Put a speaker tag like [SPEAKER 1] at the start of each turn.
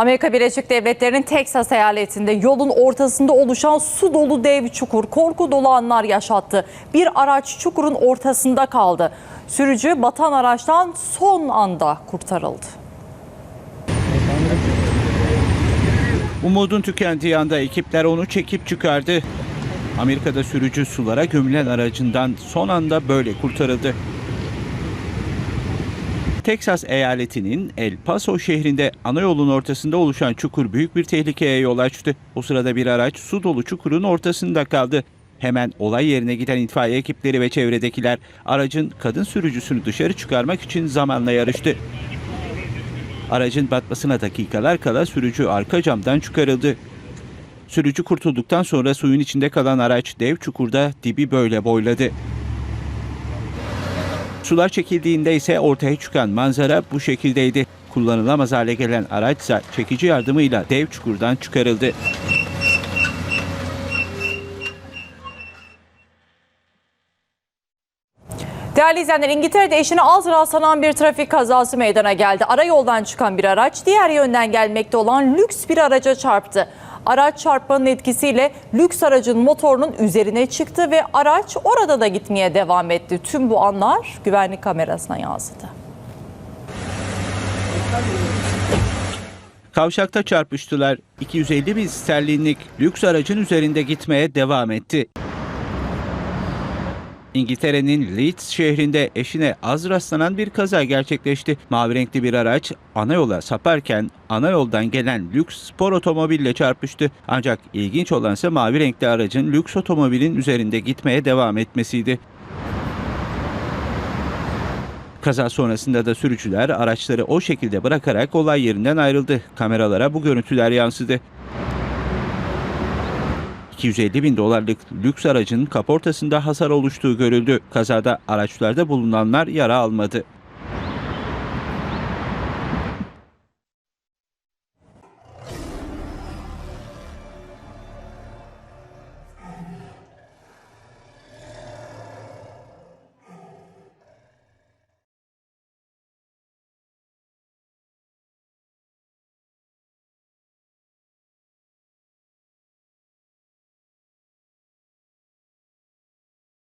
[SPEAKER 1] Amerika Birleşik Devletleri'nin Teksas eyaletinde yolun ortasında oluşan su dolu dev çukur korku dolu anlar yaşattı. Bir araç çukurun ortasında kaldı. Sürücü batan araçtan son anda kurtarıldı.
[SPEAKER 2] Umudun tükendiği anda ekipler onu çekip çıkardı. Amerika'da sürücü sulara gömülen aracından son anda böyle kurtarıldı. Teksas eyaletinin El Paso şehrinde ana yolun ortasında oluşan çukur büyük bir tehlikeye yol açtı. O sırada bir araç su dolu çukurun ortasında kaldı. Hemen olay yerine giden itfaiye ekipleri ve çevredekiler aracın kadın sürücüsünü dışarı çıkarmak için zamanla yarıştı. Aracın batmasına dakikalar kala sürücü arka camdan çıkarıldı. Sürücü kurtulduktan sonra suyun içinde kalan araç dev çukurda dibi böyle boyladı. Sular çekildiğinde ise ortaya çıkan manzara bu şekildeydi. Kullanılamaz hale gelen araçsa çekici yardımıyla dev çukurdan çıkarıldı.
[SPEAKER 1] Değerli izleyenler İngiltere'de eşine az rastlanan bir trafik kazası meydana geldi. Ara yoldan çıkan bir araç diğer yönden gelmekte olan lüks bir araca çarptı. Araç çarpmanın etkisiyle lüks aracın motorunun üzerine çıktı ve araç orada da gitmeye devam etti. Tüm bu anlar güvenlik kamerasına yansıdı.
[SPEAKER 2] Kavşakta çarpıştılar. 250 bin sterlinlik lüks aracın üzerinde gitmeye devam etti. İngiltere'nin Leeds şehrinde eşine az rastlanan bir kaza gerçekleşti. Mavi renkli bir araç ana yola saparken ana yoldan gelen lüks spor otomobille çarpıştı. Ancak ilginç olansa mavi renkli aracın lüks otomobilin üzerinde gitmeye devam etmesiydi. Kaza sonrasında da sürücüler araçları o şekilde bırakarak olay yerinden ayrıldı. Kameralara bu görüntüler yansıdı. 250 bin dolarlık lüks aracın kaportasında hasar oluştuğu görüldü. Kazada araçlarda bulunanlar yara almadı.